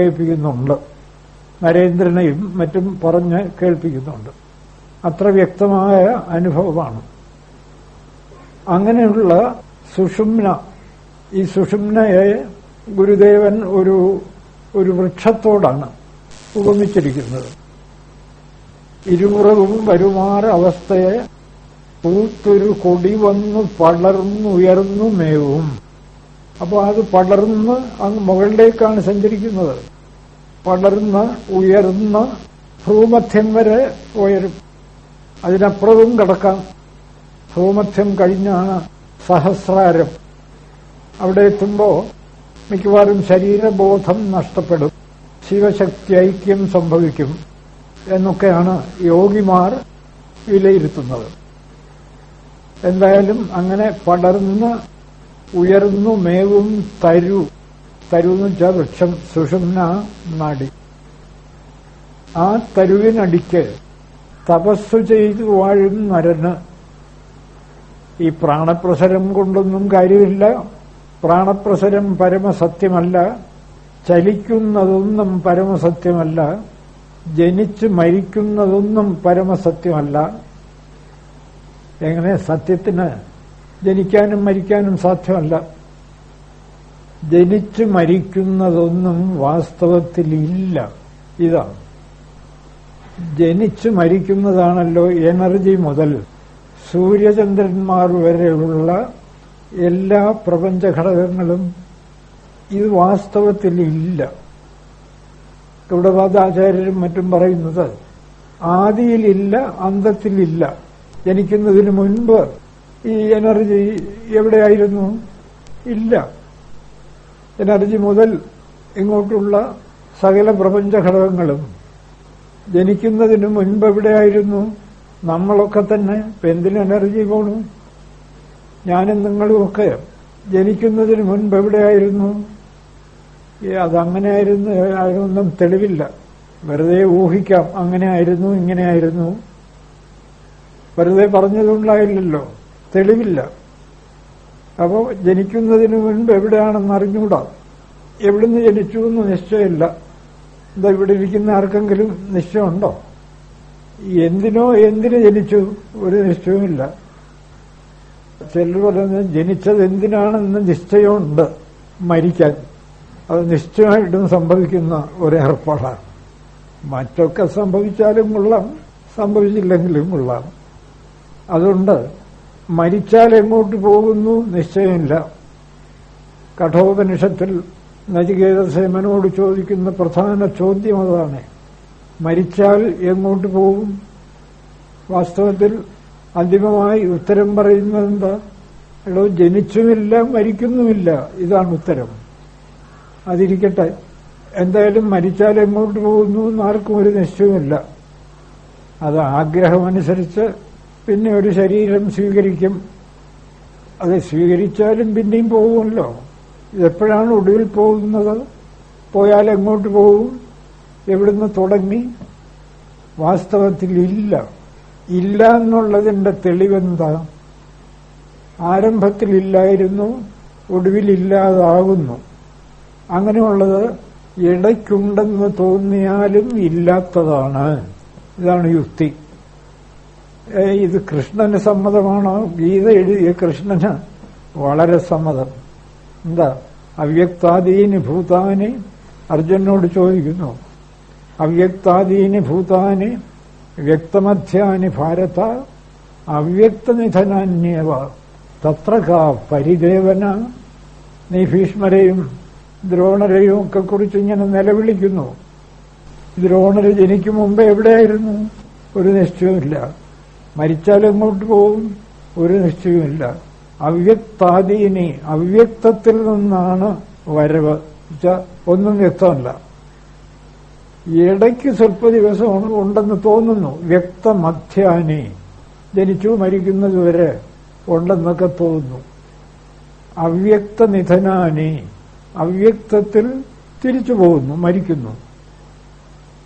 കേൾപ്പിക്കുന്നുണ്ട്. നരേന്ദ്രനെയും മറ്റും പറഞ്ഞ് കേൾപ്പിക്കുന്നുണ്ട്. അത്ര വ്യക്തമായ അനുഭവമാണ്. അങ്ങനെയുള്ള സുഷുമ്ന ഈ സുഷുമ്നയെ ഗുരുദേവൻ ഒരു ഒരു വൃക്ഷത്തോടാണ് ഉപമിച്ചിരിക്കുന്നത്. ഇരുമുറവും വരുമാറ അവസ്ഥയെ പൂത്തൊരു കൊടി വന്നു പടർന്നുയർന്നു മേവും. അപ്പോൾ അത് പടർന്ന് അങ്ങ് മുകളിലേക്കാണ് സഞ്ചരിക്കുന്നത്. പടർന്ന് ഉയർന്ന് ഭ്രൂമധ്യം വരെ ഉയരും. അതിനപ്പുറവും കിടക്കാം. ഭ്രൂമധ്യം കഴിഞ്ഞാണ് സഹസ്രാരം. അവിടെ എത്തുമ്പോൾ മിക്കവാറും ശരീരബോധം നഷ്ടപ്പെടും. ശിവശക്തി ഐക്യം സംഭവിക്കും എന്നൊക്കെയാണ് യോഗിമാർ വിലയിരുത്തുന്നത്. എന്തായാലും അങ്ങനെ പടർന്ന് ഉയർന്നു മേവും തരു തരു എന്ന് വെച്ചാൽ വൃക്ഷം സുഷുമ്ന നാടി. ആ തരുവിനടിക്ക് തപസ്സു ചെയ്തു വാഴും നരന്. ഈ പ്രാണപ്രസരം കൊണ്ടൊന്നും കാര്യമില്ല. പ്രാണപ്രസരം പരമസത്യമല്ല. ചലിക്കുന്നതൊന്നും പരമസത്യമല്ല. ജനിച്ച് മരിക്കുന്നതൊന്നും പരമസത്യമല്ല. എങ്ങനെ സത്യത്തിന് ജനിക്കാനും മരിക്കാനും സാധ്യമല്ല. ജനിച്ച് മരിക്കുന്നതൊന്നും വാസ്തവത്തിൽ ഇല്ല. ഇതാണ്. ജനിച്ച് മരിക്കുന്നതാണല്ലോ എനർജി മുതൽ. സൂര്യചന്ദ്രന്മാർ വരെയുള്ള എല്ലാ പ്രപഞ്ചഘടകങ്ങളും ഇത് വാസ്തവത്തിൽ വാസ്തവത്തിലില്ല ഗൗഡപാദാചാര്യരും മറ്റും പറയുന്നത് ആദിയിലില്ല അന്തത്തിലില്ല ജനിക്കുന്നതിന് മുൻപ് ഈ എനർജി എവിടെയായിരുന്നു? ഇല്ല. എനർജി മുതൽ ഇങ്ങോട്ടുള്ള സകല പ്രപഞ്ച ഘടകങ്ങളും ജനിക്കുന്നതിന് മുൻപ് എവിടെയായിരുന്നു? നമ്മളൊക്കെ തന്നെ ഇപ്പൊ എന്തിന് എനർജി പോണു? ഞാനും നിങ്ങളുമൊക്കെ ജനിക്കുന്നതിന് മുൻപ് എവിടെയായിരുന്നു? അതങ്ങനെയായിരുന്നു അതിനൊന്നും തെളിവില്ല. വെറുതെ ഊഹിക്കാം അങ്ങനെയായിരുന്നു ഇങ്ങനെയായിരുന്നു. വെറുതെ പറഞ്ഞതുകൊണ്ടായില്ലല്ലോ. തെളിവില്ല. അപ്പോൾ ജനിക്കുന്നതിന് മുൻപ് എവിടെയാണെന്ന് അറിഞ്ഞുകൂടാ? എവിടുന്ന് ജനിച്ചു എന്ന് നിശ്ചയമില്ല. എന്താ ഇവിടെ ഇരിക്കുന്ന ആർക്കെങ്കിലും നിശ്ചയമുണ്ടോ? എന്തിനോ എന്തിന് ജനിച്ചു ഒരു നിശ്ചയവുമില്ല. ചിലർ പറയുന്നത് ജനിച്ചത് എന്തിനാണെന്ന് നിശ്ചയമുണ്ട് മരിക്കാൻ. അത് നിശ്ചയമായിട്ടും സംഭവിക്കുന്ന ഒരു ഏർപ്പാടാണ് മറ്റൊക്കെ സംഭവിച്ചാലും കൊള്ളാം സംഭവിച്ചില്ലെങ്കിലും കൊള്ളാം. അതുകൊണ്ട് മരിച്ചാൽ എങ്ങോട്ട് പോകുന്നു? നിശ്ചയമില്ല. കഠോപനിഷത്തിൽ നചികേതസേമനോട് ചോദിക്കുന്ന പ്രധാന ചോദ്യം അതാണ്. മരിച്ചാൽ എങ്ങോട്ട് പോകും? വാസ്തവത്തിൽ അന്തിമമായി ഉത്തരം പറയുന്നതെന്താ? എടോ ജനിച്ചുമില്ല മരിക്കുന്നുമില്ല. ഇതാണ് ഉത്തരം. അതിരിക്കട്ടെ. എന്തായാലും മരിച്ചാൽ എങ്ങോട്ട് പോകുന്നു? എന്നാർക്കും ഒരു നിശ്ചയമില്ല അത് ആഗ്രഹമനുസരിച്ച് പിന്നെ ഒരു ശരീരം സ്വീകരിക്കും. അത് സ്വീകരിച്ചാലും പിന്നെയും പോകുമല്ലോ. ഇതെപ്പോഴാണ് ഒടുവിൽ പോകുന്നത്? പോയാൽ എങ്ങോട്ട് പോകും? എവിടുന്ന് തുടങ്ങി? വാസ്തവത്തിൽ ഇല്ല. ഇല്ല എന്നുള്ളതിന്റെ തെളിവെന്താ? ആരംഭത്തിലില്ലായിരുന്നു ഒടുവിലില്ലാതാകുന്നു അങ്ങനെയുള്ളത് ഇടയ്ക്കുണ്ടെന്ന് തോന്നിയാലും ഇല്ലാത്തതാണ്. ഇതാണ് യുക്തി. ഇത് കൃഷ്ണന് സമ്മതമാണോ? ഗീത എഴുതിയ കൃഷ്ണന് വളരെ സമ്മതം. എന്താ? അവ്യക്താദീനി ഭൂതാനി അർജുനോട് ചോദിക്കുന്നു. അവ്യക്താദീനി ഭൂതാനി വ്യക്തമധ്യാനി ഭാരത അവ്യക്തനിധനാന്യവ. തത്ര കാ പരിദേവന. നീ ഭീഷ്മരെയും ദ്രോണരെയും ഒക്കെ കുറിച്ച് ഇങ്ങനെ നിലവിളിക്കുന്നു. ദ്രോണര് ജനിക്കും മുമ്പ് എവിടെയായിരുന്നു? ഒരു നിശ്ചയമില്ല മരിച്ചാൽ എങ്ങോട്ട് പോകും? ഒരു നിശ്ചയമില്ല അവ്യക്താദീനി അവ്യക്തത്തിൽ നിന്നാണ് വരവ്. ഒന്നും വ്യക്തമല്ല. ഇടയ്ക്ക് സ്വല്പ ദിവസം ഉണ്ടെന്ന് തോന്നുന്നു. വ്യക്തമധ്യാനി. ജനിച്ചു മരിക്കുന്നതുവരെ ഉണ്ടെന്നൊക്കെ തോന്നുന്നു. അവ്യക്ത നിധനാനി അവ്യക്തത്തിൽ തിരിച്ചു പോകുന്നു മരിക്കുന്നു.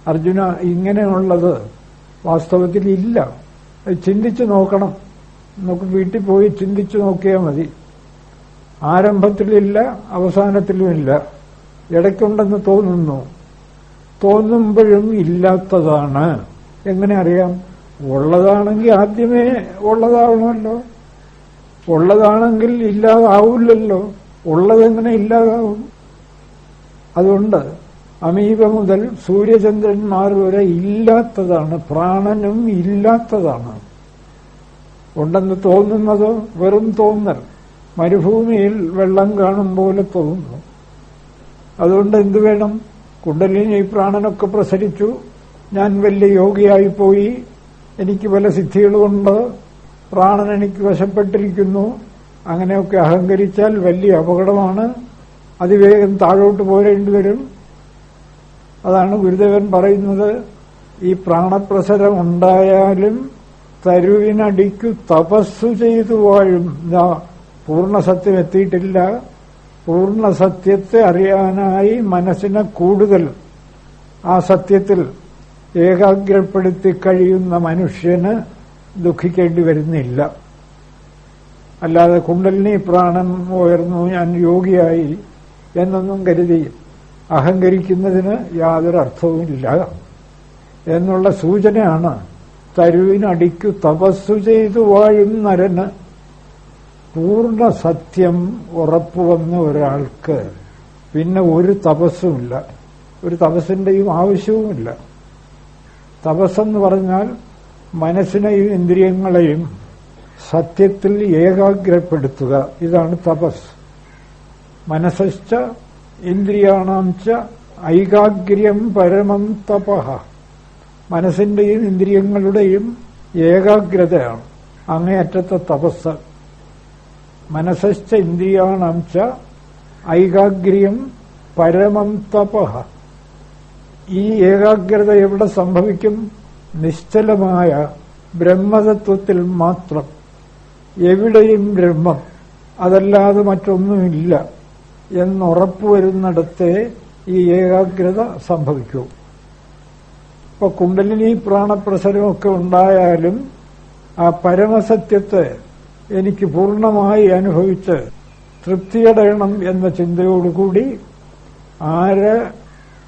അർജുന ഇങ്ങനെയുള്ളത് വാസ്തവത്തിൽ ഇല്ല. ചിന്തിച്ചു നോക്കണം. നമുക്ക് വീട്ടിൽ പോയി ചിന്തിച്ചു നോക്കിയാൽ മതി. ആരംഭത്തിലില്ല അവസാനത്തിലുമില്ല. ഇടയ്ക്കുണ്ടെന്ന് തോന്നുന്നു. തോന്നുമ്പോഴും ഇല്ലാത്തതാണ്. എങ്ങനെ അറിയാം? ഉള്ളതാണെങ്കിൽ ആദ്യമേ ഉള്ളതാവണമല്ലോ. ഉള്ളതാണെങ്കിൽ ഇല്ലാതാവില്ലല്ലോ. ഉള്ളതെങ്ങനെ ഇല്ലാതാവും? അതുകൊണ്ട് അമീബ മുതൽ സൂര്യചന്ദ്രന്മാർ വരെ ഇല്ലാത്തതാണ് പ്രാണനും ഇല്ലാത്തതാണ്. ഉണ്ടെന്ന് തോന്നുന്നത് വെറും തോന്നൽ. മരുഭൂമിയിൽ വെള്ളം കാണും പോലെ തോന്നുന്നു. അതുകൊണ്ട് എന്തു വേണം? കുണ്ടലിനി പ്രാണനൊക്കെ പ്രസരിച്ചു. ഞാൻ വലിയ യോഗിയായി പോയി. എനിക്ക് പല സിദ്ധികളുമുണ്ട് പ്രാണൻ എനിക്ക് വശപ്പെട്ടിരിക്കുന്നു. അങ്ങനെയൊക്കെ അഹങ്കരിച്ചാൽ വലിയ അപകടമാണ്. അതിവേഗം താഴോട്ട് പോരേണ്ടി വരും. അതാണ് ഗുരുദേവൻ പറയുന്നത്. ഈ പ്രാണപ്രസരം ഉണ്ടായാലും തരുവിനടിക്കു തപസ്സു ചെയ്തു വാഴും. ഇതാ പൂർണസത്യം എത്തിയിട്ടില്ല. പൂർണസത്യത്തെ അറിയാനായി മനസ്സിനെ കൂടുതൽ ആ സത്യത്തിൽ ഏകാഗ്രപ്പെടുത്തി കഴിയുന്ന മനുഷ്യന് ദുഃഖിക്കേണ്ടി വരുന്നില്ല. അല്ലാതെ കുണ്ടലിനി പ്രാണൻ ഉയർന്നു ഞാൻ യോഗിയായി എന്നൊന്നും കരുതി അഹങ്കരിക്കുന്നതിന് യാതൊരു അർത്ഥവുമില്ല എന്നുള്ള സൂചനയാണ് തരുവിനടിക്കു തപസ്സു ചെയ്തു വാഴും നരന് പൂർണ സത്യം ഉറപ്പുവന്ന ഒരാൾക്ക് പിന്നെ ഒരു തപസ്സുമില്ല. ഒരു തപസ്സിന്റെയും ആവശ്യവുമില്ല. തപസ്സെന്ന് പറഞ്ഞാൽ മനസ്സിനെയും ഇന്ദ്രിയങ്ങളെയും സത്യത്തിൽ ഏകാഗ്രപ്പെടുത്തുക. ഇതാണ് തപസ്. മനസ്സശ്ച ഇന്ദ്രിയാണാം ച ഐകാഗ്ര്യം പരമം തപഹ മനസ്സിന്റെയും ഇന്ദ്രിയങ്ങളുടെയും ഏകാഗ്രതയാണ്. അങ്ങേയറ്റത്തെ തപസ്. മനസ്സച്ച ഇന്ദ്രിയാണാം ച ഐകാഗ്ര്യം പരമം തപഹ ഈ ഏകാഗ്രത എവിടെ സംഭവിക്കും? നിശ്ചലമായ ബ്രഹ്മതത്വത്തിൽ മാത്രം. എവിടെയും ബ്രഹ്മം. അതല്ലാതെ മറ്റൊന്നുമില്ല. എന്നുറപ്പുവരുന്നിടത്തെ ഈ ഏകാഗ്രത സംഭവിക്കൂ. ഇപ്പൊ കുണ്ടലിനി പ്രാണപ്രസരമൊക്കെ ഉണ്ടായാലും ആ പരമസത്യത്തെ എനിക്ക് പൂർണമായി അനുഭവിച്ച് തൃപ്തിയടയണം എന്ന ചിന്തയോടുകൂടി ആര്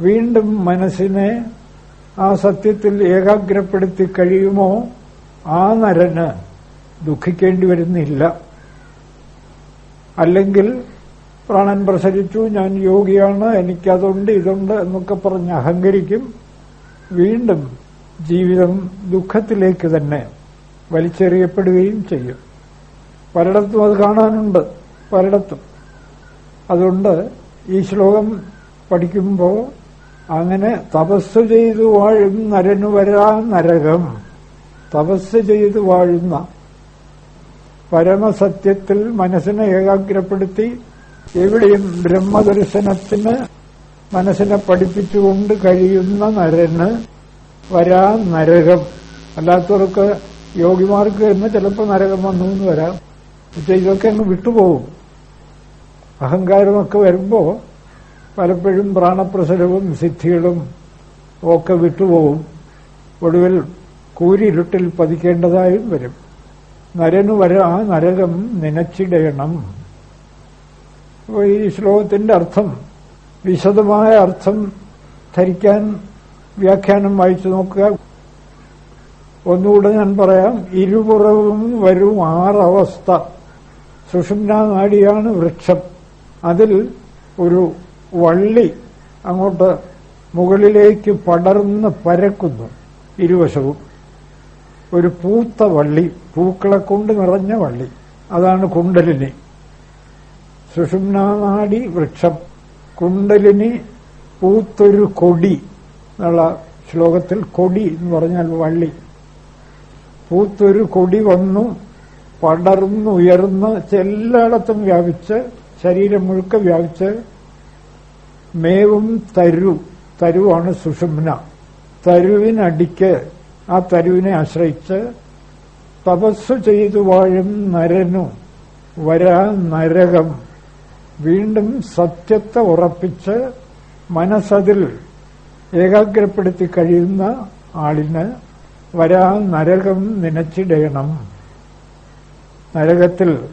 വീണ്ടും മനസ്സിനെ ആ സത്യത്തിൽ ഏകാഗ്രപ്പെടുത്തി കഴിയുമോ ആ നരന് ദുഃഖിക്കേണ്ടി വരുന്നില്ല. അല്ലെങ്കിൽ പ്രാണൻ പ്രസരിച്ചു ഞാൻ യോഗിയാണ് എനിക്കതുണ്ട് ഇതുണ്ട് എന്നൊക്കെ പറഞ്ഞ് അഹങ്കരിക്കും. വീണ്ടും ജീവിതം ദുഃഖത്തിലേക്ക് തന്നെ വലിച്ചെറിയപ്പെടുകയും ചെയ്യും. പലയിടത്തും അത് കാണാനുണ്ട് പലയിടത്തും അതുകൊണ്ട് ഈ ശ്ലോകം പഠിക്കുമ്പോൾ അങ്ങനെ തപസ് ചെയ്തു വാഴും നരനു വരാ നരകം. തപസ് ചെയ്തു വാഴുന്ന പരമസത്യത്തിൽ മനസ്സിനെ ഏകാഗ്രപ്പെടുത്തി എവിടെയും ബ്രഹ്മദർശനത്തിന് മനസ്സിനെ പഠിപ്പിച്ചുകൊണ്ട് കഴിയുന്ന നരന് വരാ നരകം. അല്ലാത്തവർക്ക് യോഗിമാർക്ക് തന്നെ ചിലപ്പോൾ നരകം വന്നു എന്ന് വരാം. പക്ഷെ ഇതൊക്കെ അങ്ങ് വിട്ടുപോകും. അഹങ്കാരമൊക്കെ വരുമ്പോൾ പലപ്പോഴും പ്രാണപ്രസരവും സിദ്ധികളും ഒക്കെ വിട്ടുപോകും. ഒടുവിൽ കൂരിരുട്ടിൽ പതിക്കേണ്ടതായും വരും. നരനു വരാ നരകം നനച്ചിടയണം അപ്പോൾ ഈ ശ്ലോകത്തിന്റെ അർത്ഥം വിശദമായ അർത്ഥം ധരിക്കാൻ വ്യാഖ്യാനം വായിച്ചു നോക്കുക. ഒന്നുകൂടെ ഞാൻ പറയാം ഇരുപുറവും വരും ആറവസ്ഥ. സുഷുമ്ന നാടിയാണ് വൃക്ഷം. അതിൽ ഒരു വള്ളി അങ്ങോട്ട് മുകളിലേക്ക് പടർന്ന് പരക്കുന്നു ഇരുവശവും. ഒരു പൂത്ത വള്ളി പൂക്കളെ കൊണ്ട് നിറഞ്ഞ വള്ളി. അതാണ് കുണ്ടലിനി. സുഷുമ്നാനാടി വൃക്ഷം. കുണ്ടലിനി പൂത്തൊരു കൊടി എന്നുള്ള ശ്ലോകത്തിൽ കൊടി എന്ന് പറഞ്ഞാൽ വള്ളി. പൂത്തൊരു കൊടി വന്നു പടർന്നുയർന്ന് എല്ലായിടത്തും വ്യാപിച്ച് ശരീരം മുഴുക്ക വ്യാപിച്ച് മേവും തരു തരുവാണ് സുഷുമ്ന. തരുവിനടിക്ക് ആ തരുവിനെ ആശ്രയിച്ച് തപസ് ചെയ്തു വാഴും നരനു വരാ നരകം. വീണ്ടും സത്യത്തെ ഉറപ്പിച്ച് മനസ്സതിൽ ഏകാഗ്രപ്പെടുത്തി കഴിയുന്ന ആളിന് വരാൻ നരകം നനച്ചിടയണം നരകത്തിൽ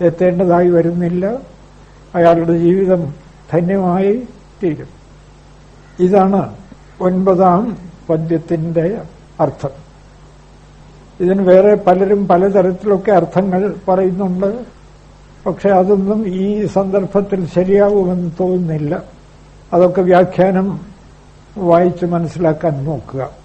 എത്തേണ്ടതായി വരുന്നില്ല. അയാളുടെ ജീവിതം ധന്യമായി തീരും. ഇതാണ് ഒൻപതാം പദ്യത്തിന്റെ അർത്ഥം. ഇതിന് വേറെ പലരും പലതരത്തിലൊക്കെ അർത്ഥങ്ങൾ പറയുന്നുണ്ട്. പക്ഷെ അതൊന്നും ഈ സന്ദർഭത്തിൽ ശരിയാവുമെന്ന് തോന്നുന്നില്ല. അതൊക്കെ വ്യാഖ്യാനം വായിച്ച് മനസ്സിലാക്കാൻ നോക്കുക.